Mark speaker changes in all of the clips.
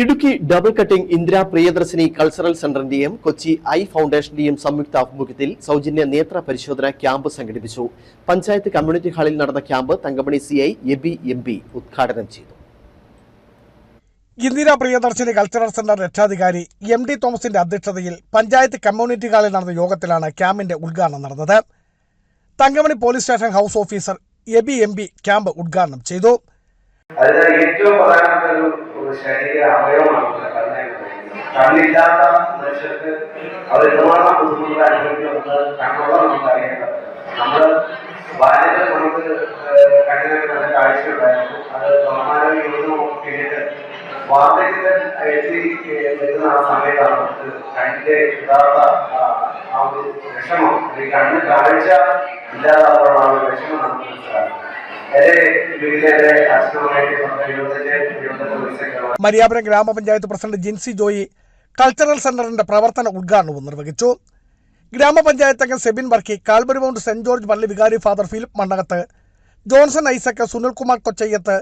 Speaker 1: Idukki double cutting Indira Priyadarshini cultural സെന്ററിന്റെയും Kochi eye ഫൗണ്ടേഷന്റെയും സംയുക്ത ആഭിമുഖ്യത്തിൽ സൗജന്യ നേത്ര പരിശോധന ക്യാമ്പ് സംഘടിപ്പിച്ചു. പഞ്ചായത്ത് കമ്മ്യൂണിറ്റി ഹാളിൽ നടന്ന camp Thankamani C I Abi M P ഉദ്ഘാടനം ചെയ്തു.
Speaker 2: ഇന്ദിര പ്രിയദർശിനി കൾച്ചറൽ സെന്റർ രക്ഷാധികാരി എം ഡി തോമസിന്റെ അധ്യക്ഷതയിൽ പഞ്ചായത്ത് കമ്മ്യൂണിറ്റി ഹാളിൽ നടന്ന യോഗത്തിലാണ് ക്യാമ്പിന്റെ ഉദ്ഘാടനം നടന്നത്. Thankamani police station house officer Abi M P camp ഉദ്ഘാടനം ചെയ്തു.
Speaker 3: അതിന് ഏറ്റവും പ്രധാനപ്പെട്ട ഒരു ശരീര അവയവമാണ് കണ്ണില്ലാത്ത മനുഷ്യർക്ക് അവർ എന്തുമാത്രം ബുദ്ധിമുട്ടുകൾ അനുഭവിക്കുമെന്ന് കണ്ണുള്ള നമുക്ക് അറിയേണ്ടത് നമ്മൾ ബാല്യത്തിൽ നമുക്ക് കണ്ണിനൊക്കെ നല്ല കാഴ്ചയുണ്ടായിരുന്നു അത് ബഹുമാനം യോജന പിന്നീട് വാർദ്ധക്യത്തിൽ എത്തി വരുന്ന ആ സമയത്താണ് നമുക്ക് കണ്ണിന്റെ യഥാർത്ഥ ആ, ഒരു വിഷമം. അല്ലെങ്കിൽ കണ്ണ് കാഴ്ച ഒരു വിഷമം നമുക്ക്
Speaker 2: മരിയാപുരം ഗ്രാമപഞ്ചായത്ത് പ്രസിഡന്റ് ജിൻസി ജോയി കൾച്ചറൽ സെന്ററിന്റെ പ്രവർത്തന ഉദ്ഘാടനവും നിർവഹിച്ചു. ഗ്രാമപഞ്ചായത്ത് അംഗം സെബിൻ വർക്കി കാൽബരിമൗണ്ട് സെന്റ് ജോർജ് പള്ളി വികാരി father Philip Mannakath Johnson Isaac Sunilkumar Kochayyath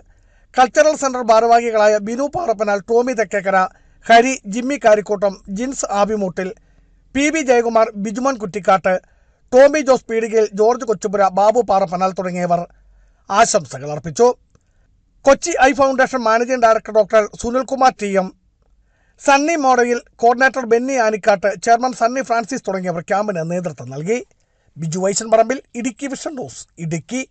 Speaker 2: cultural centre ഭാരവാഹികളായ Binu Parappanal Tomy Thekkekkara Hari Jimmy Karikottam Jins Abimoottil P V Jayakumar Bijumon Kuttikkattu Tomy Jose Peedikayil George Kochupura Babu Parappanal തുടങ്ങിയവർ. ആശംസകൾ അർപ്പിച്ചു. Kochi eye foundation managing director doctor Sunilkumar T M Sunny Modayil coordinator Benny Anikkattu chairman Sunny Francis തുടങ്ങിയവർ ക്യാമ്പിന് നേതൃത്വം നൽകി. Biju Vaishan Parambil Idukki vision news Idukki.